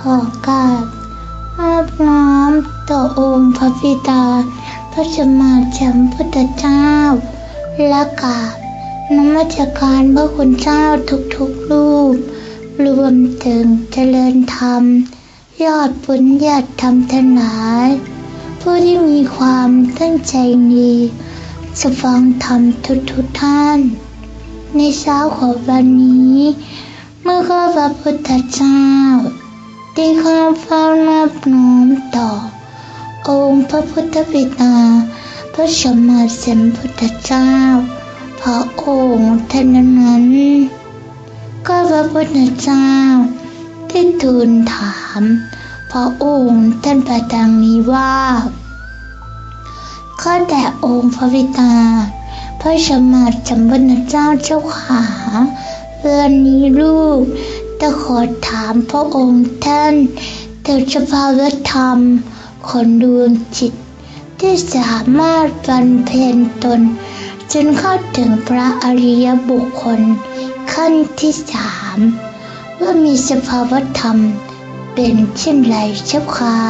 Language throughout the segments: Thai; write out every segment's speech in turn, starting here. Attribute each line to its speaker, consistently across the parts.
Speaker 1: ขอกราบอาบน้อมต่อองค์พระบิดา พระสมมาสัมพุทธเจ้า และกราบนมัสการพระคุณเจ้าทุกๆรูป รวมถึงเจริญธรรม ยอดบุญญาธรรมทั้งหลาย ผู้ที่มีความตั้งใจดีจะฟังธรรมทุกๆท่าน ในเช้าของวันนี้ เมื่อข้าพระพุทธเจ้า ด้ข้าเฝ้านอบน้อมต่อ องค์พระพุทธบิดา พระสมมาสัมพุทธเจ้า พระองค์ท่านนั้น ก็พระพุทธเจ้าได้ทูลถาม พระองค์ท่านประดังนี้ว่าข้าแต่องค์พระบิดาพระสมมาสัมพุทธเจ้าเจ้าขาเรื่องนี้ลูก จะขอถามพระองค์ท่านถึงสภาวธรรมคนดวงจิต ที่สามารถบรรเพ็ญตน จนเข้าถึงพระอริยบุคคล ขั้นที่สามว่ามีสภาวธรรมเป็นเช่นไรเจ้าค่ะ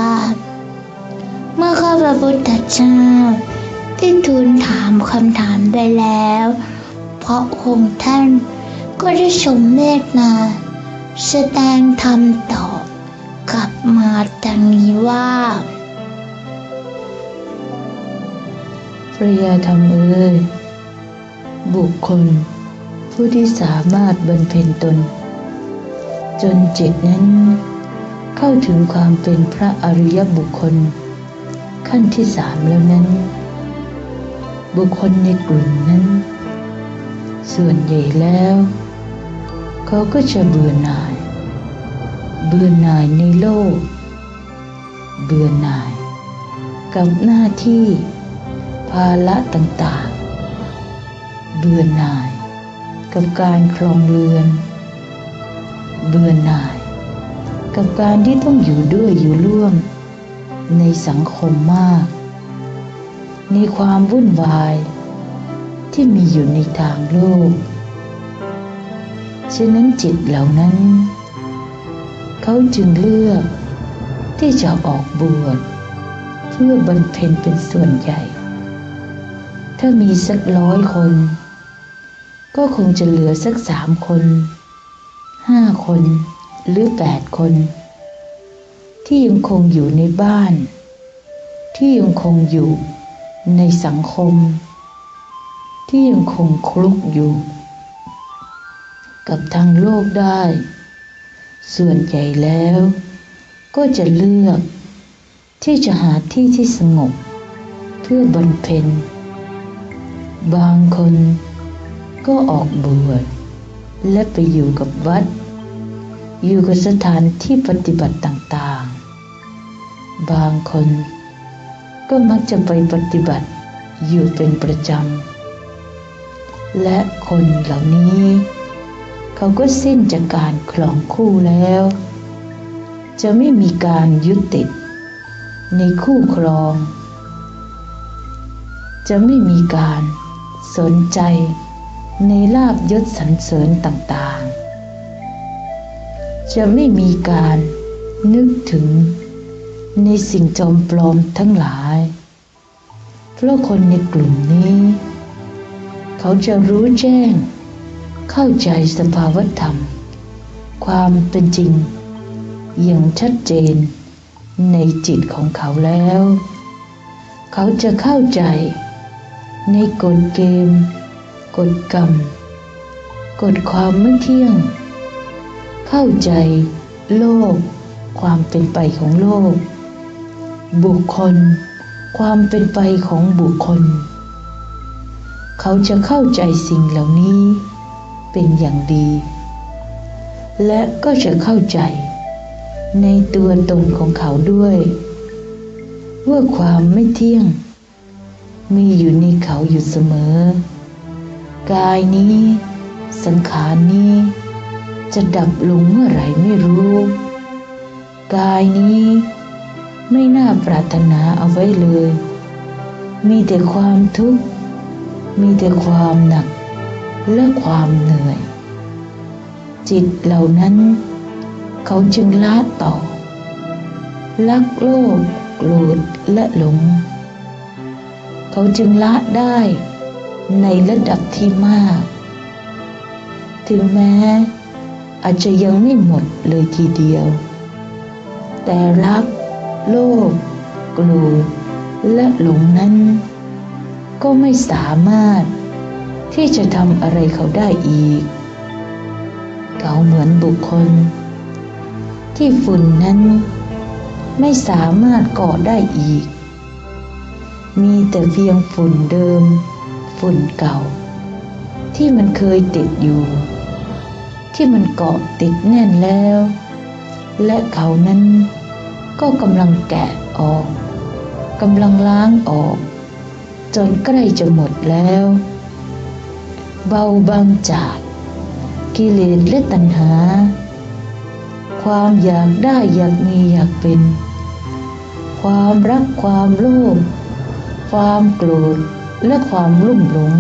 Speaker 1: เมื่อข้าพระพุทธเจ้าได้ทูลถามคำถามไปแล้ว เพราะองค์ท่านก็ได้ทรงเมตตา แสดงธรรมตอบกลับมาดังนี้ว่า
Speaker 2: พระยาธรรมเอ่ยบุคคล ผู้ที่สามารถบรรเพ็ญตน จนจิตนั้น เข้าถึงความเป็นพระอริยบุคคล ขั้นที่สามแล้วนั้น บุคคลในกลุ่มนั้น ส่วนใหญ่แล้ว เขาก็จะเบื่อหน่าย เบื่อหน่ายในโลก เบื่อหน่าย กับหน้าที่ภาระต่างๆ เบื่อหน่าย กับการครองเรือน เบื่อหน่าย กับการที่ต้องอยู่ด้วยอยู่ร่วม ในสังคมมาก ในความวุ่นวายที่มีอยู่ในทางโลก ฉะนั้นจิตเหล่านั้น เขาจึงเลือกที่จะออกบวชเพื่อบำเพ็ญเป็นส่วนใหญ่ ถ้ามีสักร้อยคน ก็คงจะเหลือสักสามคนห้าคนหรือแปดคน ที่ยังคงอยู่ในบ้าน ที่ยังคงอยู่ในสังคม ที่ยังคงคลุกอยู่ กับทางโลกได้ ส่วนใหญ่แล้ว ก็จะเลือกที่จะหาที่ที่สงบ เพื่อบำเพ็ญ บางคนก็ออกบวชและไปอยู่กับวัด อยู่กับสถานที่ปฏิบัติต่างๆ บางคนก็มักจะไปปฏิบัติอยู่เป็นประจำ และคนเหล่านี้ เขาก็สิ้นจากการคลองคู่แล้ว จะไม่มีการยึดติด ในคู่ครอง จะไม่มีการสนใจในลาบยศสรรเสริญต่างๆ จะไม่มีการนึกถึงในสิ่งจอมปลอมทั้งหลาย เพราะคนในกลุ่มนี้ เขาจะรู้แจ้ง เข้าใจสภาวธรรม ความเป็นจริง อย่างชัดเจนในจิตของเขาแล้ว เขาจะเข้าใจในกฎเกม กฎกรรม กฎความไม่เที่ยง เข้าใจโลก ความเป็นไปของโลก บุคคล ความเป็นไปของบุคคล เขาจะเข้าใจสิ่งเหล่านี้ เป็นอย่างดี และก็จะเข้าใจ ในตัวตนของเขาด้วย ว่าความไม่เที่ยง มีอยู่ในเขาอยู่เสมอ กายนี้ สังขารนี้ จะดับลงเมื่อไหร่ไม่รู้ กายนี้ ไม่น่าปรารถนาเอาไว้เลย มีแต่ความทุกข์ มีแต่ความหนัก และความเหนื่อย จิตเหล่านั้น เขาจึงละต่อ ลักโลภโกรธและหลง เขาจึงละได้ในระดับที่มาก ถึงแม้อาจจะยังไม่หมดเลยทีเดียว แต่รัก โลภโกรธและหลงนั้น ก็ไม่สามารถ ที่จะทำอะไรเขาได้อีก เขาเหมือนบุคคล ที่ฝุ่นนั้นไม่สามารถเกาะได้อีก มีแต่เพียงฝุ่นเดิม ฝุ่นเก่า ที่มันเคยติดอยู่ ที่มันเกาะติดแน่นแล้ว และเขานั้นก็กำลังแกะออกกำลังล้างออก จนใกล้จะหมดแล้ว เบาบางจาก กิเลสและตัณหา ความอยากได้อยากมีอยากเป็น ความรักความโลภความโกรธและความรุ่มหลง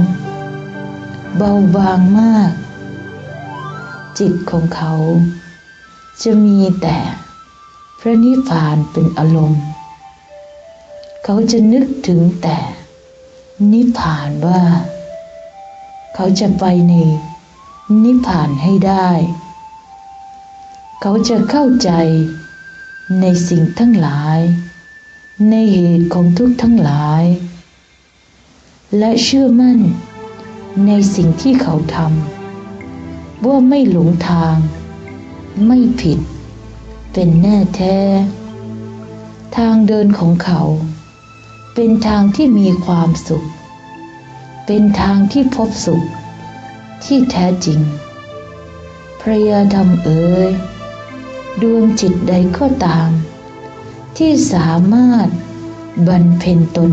Speaker 2: เบาบางมาก จิตของเขา จะมีแต่พระนิพพานเป็นอารมณ์ เขาจะนึกถึงแต่นิพพานว่า เขาจะไปในนิพพานให้ได้ เขาจะเข้าใจในสิ่งทั้งหลาย ในเหตุของทุกทั้งหลาย และเชื่อมั่นในสิ่งที่เขาทำว่าไม่หลงทาง ไม่ผิด เป็นแน่แท้ ทางเดินของเขา เป็นทางที่มีความสุข เป็นทางที่พบสุข ที่แท้จริง พระยาธรรมเอ๋ยดวงจิตใดก็ตาม ที่สามารถบรรเพ็ญตน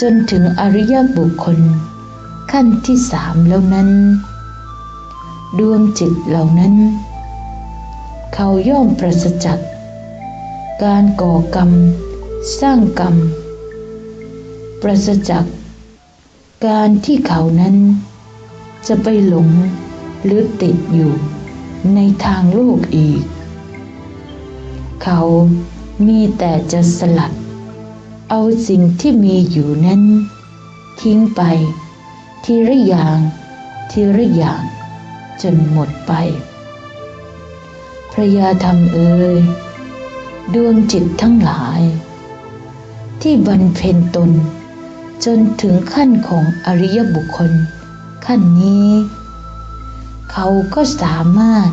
Speaker 2: จนถึงอริยบุคคล ขั้นที่สามแล้วนั้น ดวงจิตเหล่านั้น เขาย่อมประสจากการก่อกรรม สร้างกรรม ประสจาก การที่เขานั้น จะไปหลงหรือติดอยู่ในทางโลกอีก เขามีแต่จะสลัด เอาสิ่งที่มีอยู่นั้น ทิ้งไป ทีละอย่าง ทีละอย่าง จนหมดไปพระยาธรรมเอ่ยดวงจิตทั้งหลาย ที่บรรเพ็ญตน จนถึงขั้นของอริยบุคคล ขั้นนี้ เขาก็สามารถ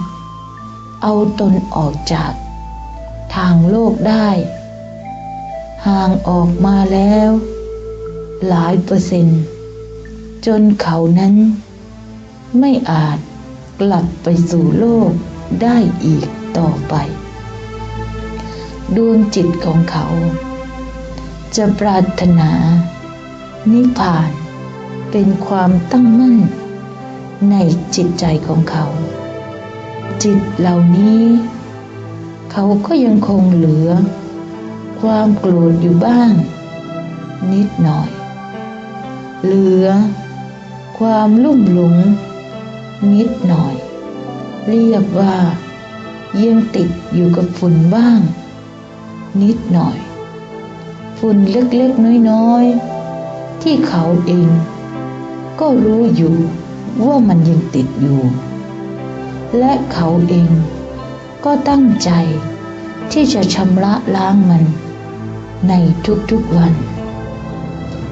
Speaker 2: เอาตนออกจากทางโลกได้ ห่างออกมาแล้ว หลายเปอร์เซ็นต์ จนเขานั้น ไม่อาจกลับไปสู่โลกได้อีกต่อไป ดวงจิตของเขา จะปรารถนา นิพพาน เป็นความตั้งมั่น ในจิตใจของเขา จิตเหล่านี้ เขาก็ยังคงเหลือ ความโกรธอยู่บ้าง นิดหน่อย เหลือ ความลุ่มหลงนิดหน่อย เรียกว่ายังติดอยู่กับฝุ่นบ้าง นิดหน่อย ฝุ่นเล็กๆน้อยๆ ที่เขาเอง ก็รู้อยู่ว่ามันยังติดอยู่ และเขาเองก็ตั้งใจที่จะชำระล้างมันในทุกๆวัน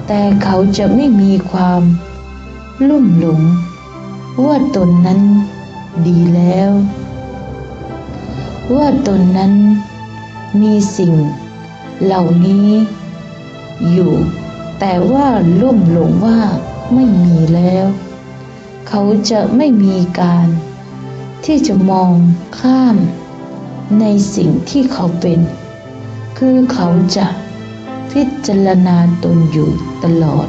Speaker 2: แต่เขาจะไม่มีความลุ่มหลงว่าตนนั้นดีแล้ว ว่าตนนั้นมีสิ่งเหล่านี้อยู่ แต่ว่าลุ่มหลงว่าไม่มีแล้ว เขาจะไม่มีการ ที่จะมองข้าม ในสิ่งที่เขาเป็น คือเขาจะพิจารณาตนอยู่ตลอด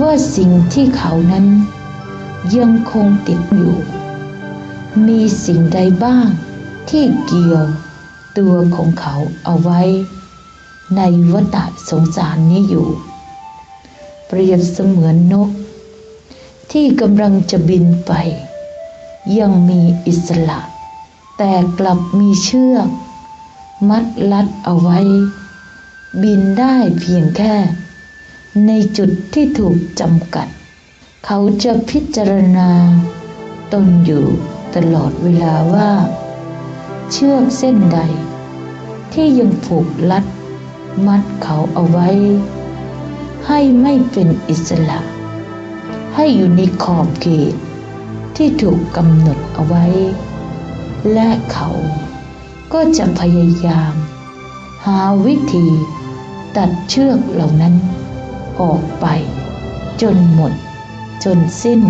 Speaker 2: ว่าสิ่งที่เขานั้น ยังคงติดอยู่ มีสิ่งใดบ้างที่เกี่ยวตัวของเขาเอาไว้ ในวัฏสงสารนี้อยู่ เปรียบเสมือนนก ที่กำลังจะบินไป ยังมีอิสระ แต่กลับมีเชือก มัดลัดเอาไว้ บินได้เพียงแค่ ในจุดที่ถูกจำกัด เขาจะพิจารณา ตนอยู่ตลอดเวลาว่า เชือกเส้นใด ที่ยังผูกลัด มัดเขาเอาไว้ ให้ไม่เป็นอิสระ ให้อยู่ในขอบเขตที่ถูกกำหนดเอาไว้ และเขาก็จะพยายาม หาวิธีตัดเชือกเหล่านั้น ออกไป จนหมด จนสิ้น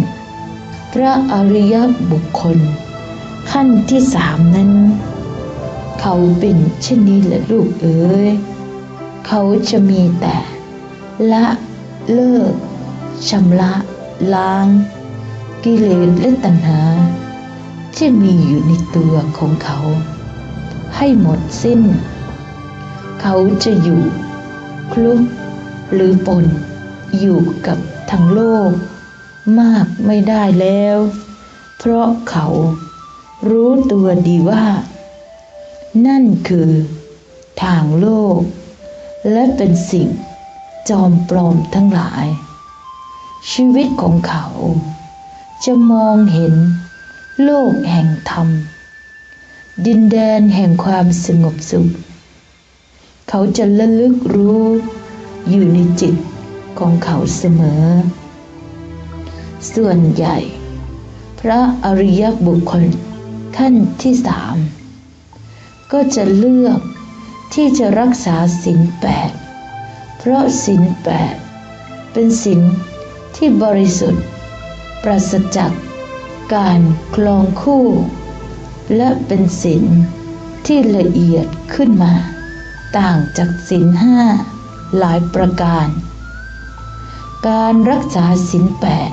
Speaker 2: พระอริยบุคคล ขั้นที่สามนั้น เขาเป็นเช่นนี้แหละลูกเอ๋ย เขาจะมีแต่ ละเลิกชำระล้าง กิเลสและตัณหา ที่มีอยู่ในตัวของเขา ให้หมดสิ้น เขาจะอยู่คลุกหรือปนอยู่กับทั้งโลก มากไม่ได้แล้ว เพราะเขารู้ตัวดีว่า นั่นคือทางโลก และเป็นสิ่งจอมปลอมทั้งหลาย ชีวิตของเขา จะมองเห็นโลกแห่งธรรม ดินแดนแห่งความสงบสุข เขาจะระลึกรู้อยู่ในจิตของเขาเสมอ ส่วนใหญ่ พระอริยบุคคลขั้นที่สามก็จะเลือก ที่จะรักษาศีลแปดเพราะศีลแปดเป็นศีลที่บริสุทธิ์ ปราศจากการคลองคู่ และเป็นศีลที่ละเอียดขึ้นมา ต่างจากศีลห้าหลายประการ การรักษาศีลแปด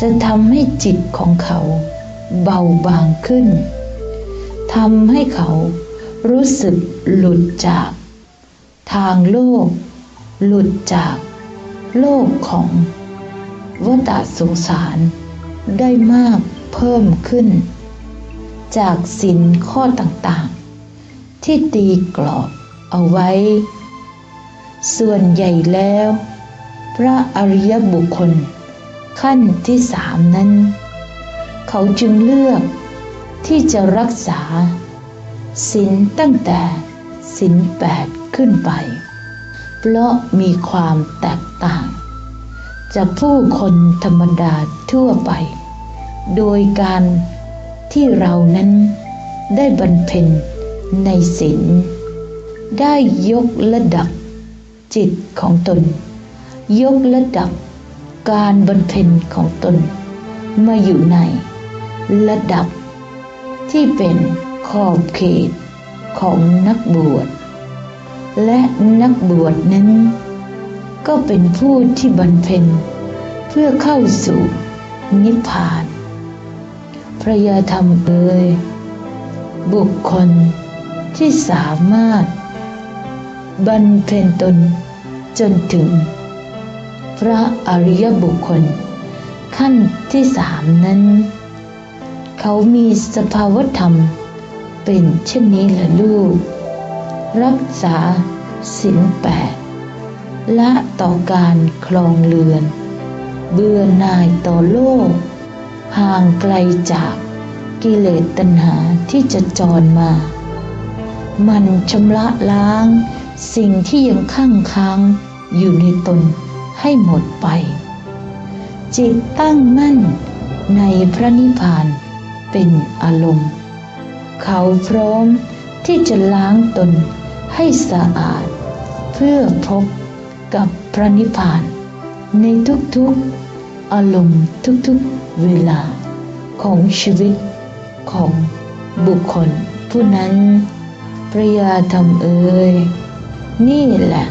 Speaker 2: จะทำให้จิตของเขาเบาบางขึ้นทำให้เขา รู้สึกหลุดจาก ทางโลก หลุดจาก โลกของวัฏสงสารได้มากเพิ่มขึ้น จากสินข้อต่างๆ ที่ตีกรอบเอาไว้ ส่วนใหญ่แล้ว พระอริยบุคคล ขั้นที่สามนั้น เขาจึงเลือกที่จะรักษา ศีลตั้งแต่ศีลแปดขึ้นไป เพราะมีความแตกต่าง จากผู้คนธรรมดาทั่วไป โดยการที่เรานั้นได้บรรเพ็ญในศีลได้ยกระดับจิตของตน ยกระดับการบรรเพ็ญของตน มาอยู่ในระดับที่เป็น ขอบเขตของนักบวช และนักบวชนั้น ก็เป็นผู้ที่บรรเพ็ญเพื่อเข้าสู่นิพพาน พระยาธรรมเอ่ยบุคคลที่สามารถบรรเพ็ญตนจนถึง พระอริยบุคคล ขั้นที่สามนั้น เขามีสภาวธรรม เป็นเช่นนี้แหละลูก รักษาศีลแปดละต่อการคลองเรือน เบื่อหน่ายต่อโลก ห่างไกลจากกิเลสตัณหาที่จะจรมา มันชำระล้างสิ่งที่ยังข้างค้างอยู่ในตนให้หมดไป จิตตั้งมั่นในพระนิพพานเป็นอารมณ์ เขาพร้อมที่จะล้างตนให้สะอาด เพื่อพบกับพระนิพพาน ในทุกๆอารมณ์ทุกๆเวลาของชีวิตของบุคคลผู้นั้นพระยาธรรมเอ่ยนี่แหละ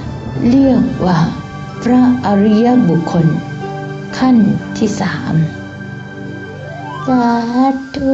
Speaker 2: เรียกว่าพระอริยบุคคลขั้นที่สาม
Speaker 1: สาธุ